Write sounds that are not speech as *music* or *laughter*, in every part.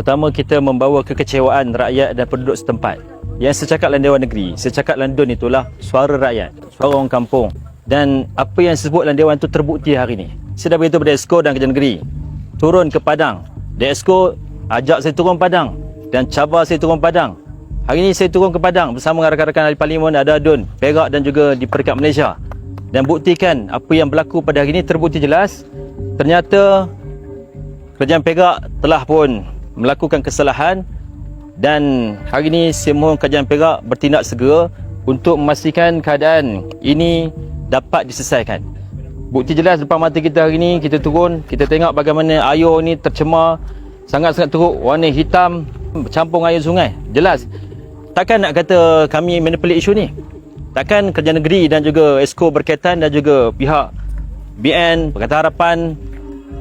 Pertama kita membawa kekecewaan rakyat dan penduduk setempat. Yang saya cakap dalam Dewan Negeri, saya cakap dalam DUN itulah suara rakyat, suara orang kampung. Dan apa yang disebut dalam Dewan itu terbukti hari ini. Saya dah beritahu pada Esko dan Kerajaan Negeri, turun ke Padang. Dan Esko ajak saya turun Padang dan cabar saya turun Padang. Hari ini saya turun ke Padang bersama rakan-rakan ahli parlimen ada DUN, Perak dan juga di Peringkat Malaysia. Dan buktikan apa yang berlaku pada hari ini terbukti jelas. Ternyata Kerajaan Perak telah pun melakukan kesalahan dan hari ini saya mohon Kerajaan Perak bertindak segera untuk memastikan keadaan ini dapat diselesaikan. Bukti jelas depan mata kita hari ini kita turun, kita tengok bagaimana air ni tercemar sangat-sangat teruk, warna hitam bercampur air sungai. Jelas. Takkan nak kata kami manipulate isu ni? Takkan Kerajaan Negeri dan juga Esko berkaitan dan juga pihak BN, Pakatan Harapan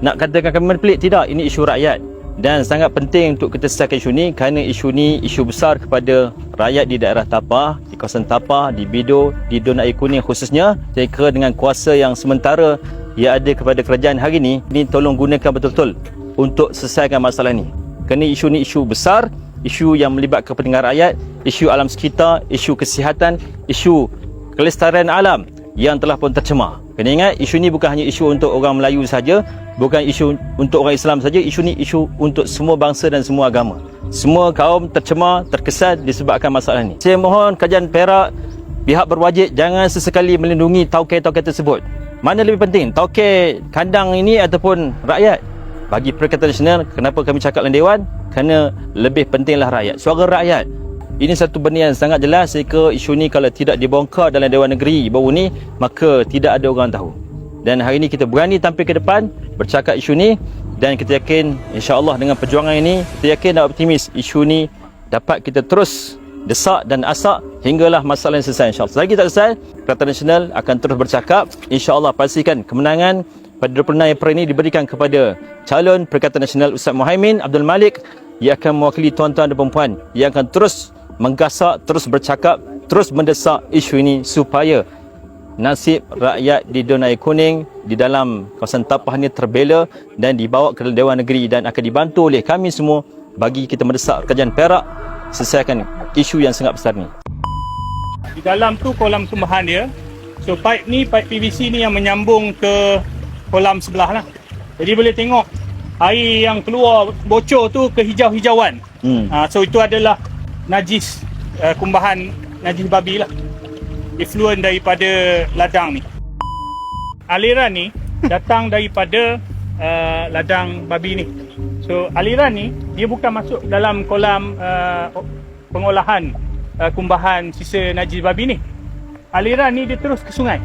nak katakan kami manipulate? Tidak, ini isu rakyat dan sangat penting untuk kita selesaikan isu ni kerana isu ni isu besar kepada rakyat di daerah Tapah, di kawasan Tapah, di Bido, di Dun Air Kuning khususnya. Kira dengan kuasa yang sementara yang ada kepada kerajaan hari ini, ini tolong gunakan betul-betul untuk selesaikan masalah ni. Kerana isu ni isu besar, isu yang melibatkan kepentingan rakyat, isu alam sekitar, isu kesihatan, isu kelestarian alam yang telah pun tercemar. Kena ingat, isu ni bukan hanya isu untuk orang Melayu saja, bukan isu untuk orang Islam saja, isu ni isu untuk semua bangsa dan semua agama. Semua kaum tercemar, terkesan disebabkan masalah ni. Saya mohon kajian Perak, pihak berwajib jangan sesekali melindungi tauke-tauke tersebut. Mana lebih penting, tauke kandang ini ataupun rakyat? Bagi Perikatan Nasional, kenapa kami cakap dalam Dewan? Kerana lebih pentinglah rakyat. Suara rakyat. Ini satu benda yang sangat jelas Sehingga isu ni kalau tidak dibongkar dalam Dewan Negeri baru ni Maka tidak ada orang tahu. Dan hari ini kita berani tampil ke depan Bercakap isu ni Dan kita yakin insyaAllah dengan perjuangan ini Kita yakin dan optimis isu ni Dapat kita terus desak dan asak Hinggalah masalah yang selesai insyaAllah. Selagi tak selesai Perikatan Nasional akan terus bercakap. InsyaAllah pastikan kemenangan pada 26 April ini diberikan kepada calon Perikatan Nasional Ustaz Muhaimin Abdul Malik. Yang akan mewakili tuan-tuan dan puan yang akan terus menggasak, terus bercakap, terus mendesak isu ini supaya nasib rakyat di Dun Air Kuning di dalam kawasan Tapah ini terbela dan dibawa ke Dewan Negeri dan akan dibantu oleh kami semua bagi kita mendesak kerajaan Perak selesaikan isu yang sangat besar ini. Di dalam tu kolam tumbuhan dia. So pipe ni, pipe PVC ni yang menyambung ke kolam sebelah lah. Jadi boleh tengok air yang keluar bocor tu ke hijau-hijauan. Hmm. Ha, so itu adalah najis uh, kumbahan najis babi lah. Effluent daripada ladang ni. Aliran ni datang *laughs* daripada uh, ladang babi ni. So aliran ni dia bukan masuk dalam kolam uh, pengolahan uh, kumbahan sisa najis babi ni. Aliran ni dia terus ke sungai.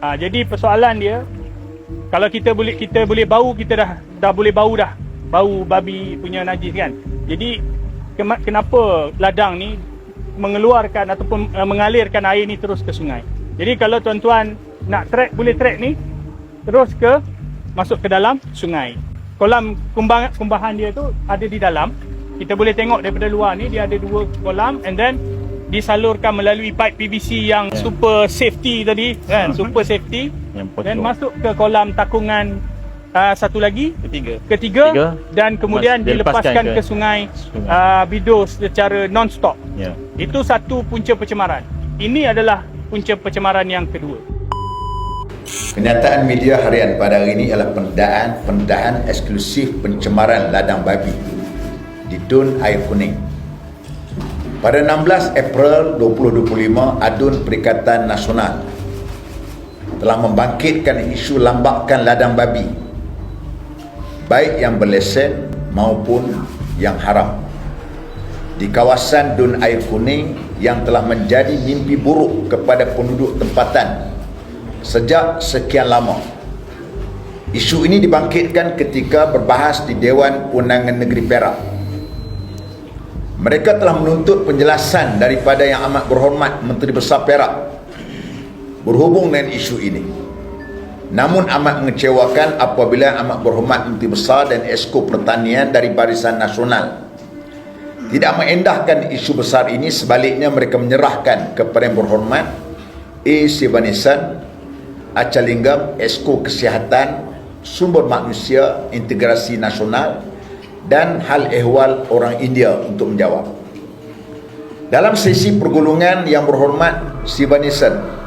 Ha, jadi persoalan dia kalau kita boleh kita boleh bau kita dah dah boleh bau dah bau babi punya najis kan jadi kenapa ladang ni mengeluarkan ataupun uh, mengalirkan air ni terus ke sungai? Jadi kalau tuan-tuan nak track boleh track ni terus ke masuk ke dalam sungai. Kolam kumbang, kumbahan dia tu ada di dalam. Kita boleh tengok daripada luar ni dia ada dua kolam and then disalurkan melalui pipe PVC yang yeah. super safety tadi kan? Super safety. Dan masuk ke kolam takungan uh, satu lagi Ketiga. ketiga Tiga. dan kemudian Mas, dilepaskan ke, ke sungai, sungai. Uh, Bido secara non stop Ya. itu satu punca pencemaran ini adalah punca pencemaran yang kedua Kenyataan media harian pada hari ini ialah pendahan eksklusif pencemaran ladang babi di Dun Air Kuning. Pada 16 April 2025, Adun Perikatan Nasional telah membangkitkan isu lambakan ladang babi baik yang berlesen maupun yang haram di kawasan Dun Air Kuning yang telah menjadi mimpi buruk kepada penduduk tempatan sejak sekian lama. Isu ini dibangkitkan ketika berbahas di Dewan Undangan Negeri Perak. Mereka telah menuntut penjelasan daripada yang amat berhormat Menteri Besar Perak berhubung dengan isu ini. Namun amat mengecewakan apabila amat berhormat Menteri Besar dan Esko Pertanian dari Barisan Nasional tidak mengendahkan isu besar ini sebaliknya mereka menyerahkan kepada yang berhormat A. Sivanisan Acalinggam Esko Kesihatan Sumber Manusia Integrasi Nasional dan hal ehwal orang India untuk menjawab. Dalam sesi pergulungan yang berhormat Sivanison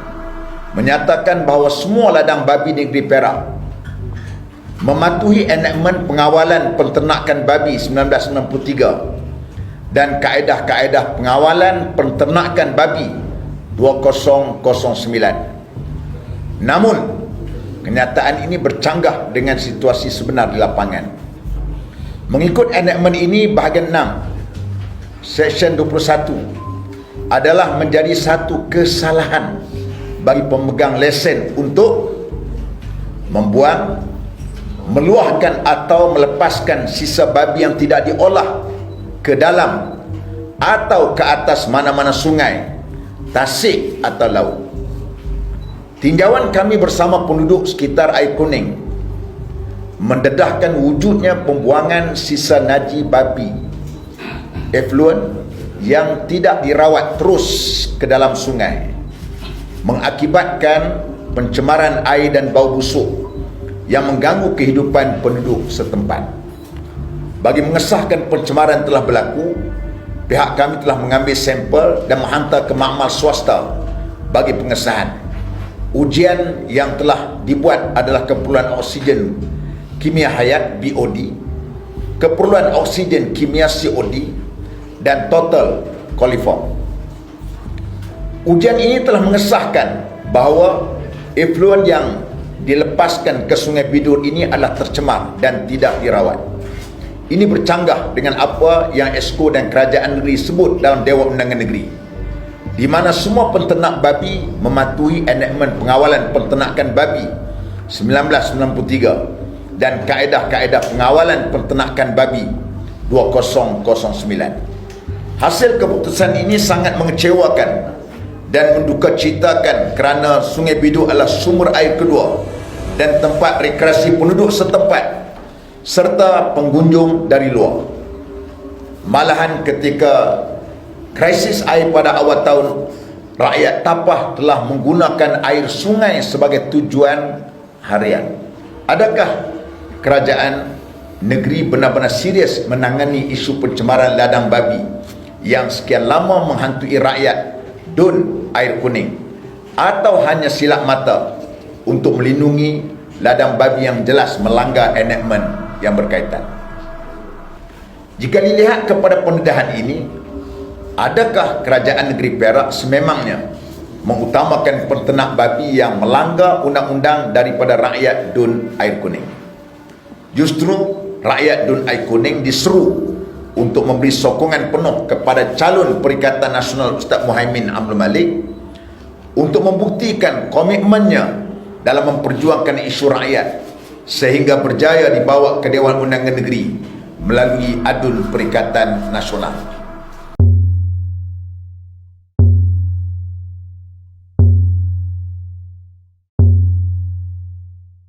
menyatakan bahawa semua ladang babi negeri Perak mematuhi enakmen pengawalan penternakan babi 1993 dan kaedah-kaedah pengawalan penternakan babi 2009. Namun, kenyataan ini bercanggah dengan situasi sebenar di lapangan. Mengikut enakmen ini bahagian 6 Seksyen 21 adalah menjadi satu kesalahan bagi pemegang lesen untuk membuang, meluahkan atau melepaskan sisa babi yang tidak diolah ke dalam atau ke atas mana-mana sungai, tasik atau laut. Tinjauan kami bersama penduduk sekitar air kuning mendedahkan wujudnya pembuangan sisa naji babi effluent yang tidak dirawat terus ke dalam sungai mengakibatkan pencemaran air dan bau busuk yang mengganggu kehidupan penduduk setempat. Bagi mengesahkan pencemaran telah berlaku, pihak kami telah mengambil sampel dan menghantar ke makmal swasta bagi pengesahan. Ujian yang telah dibuat adalah keperluan oksigen kimia hayat BOD, keperluan oksigen kimia COD dan total coliform. Ujian ini telah mengesahkan bahawa effluent yang dilepaskan ke Sungai Bidur ini adalah tercemar dan tidak dirawat. Ini bercanggah dengan apa yang Esko dan Kerajaan Negeri sebut dalam Dewan Undangan Negeri di mana semua penternak babi mematuhi enakmen pengawalan penternakan babi 1993 dan kaedah-kaedah pengawalan penternakan babi 2009. Hasil keputusan ini sangat mengecewakan dan menduka citakan kerana Sungai Bidu adalah sumber air kedua dan tempat rekreasi penduduk setempat serta pengunjung dari luar. Malahan ketika krisis air pada awal tahun, rakyat Tapah telah menggunakan air sungai sebagai tujuan harian. Adakah kerajaan negeri benar-benar serius menangani isu pencemaran ladang babi yang sekian lama menghantui rakyat dun air kuning atau hanya silap mata untuk melindungi ladang babi yang jelas melanggar enactment yang berkaitan. Jika dilihat kepada pendedahan ini, adakah kerajaan negeri Perak sememangnya mengutamakan penternak babi yang melanggar undang-undang daripada rakyat dun air kuning? Justru rakyat dun air kuning diseru untuk memberi sokongan penuh kepada calon Perikatan Nasional Ustaz Muhaimin Abdul Malik untuk membuktikan komitmennya dalam memperjuangkan isu rakyat sehingga berjaya dibawa ke Dewan Undangan Negeri melalui adun Perikatan Nasional.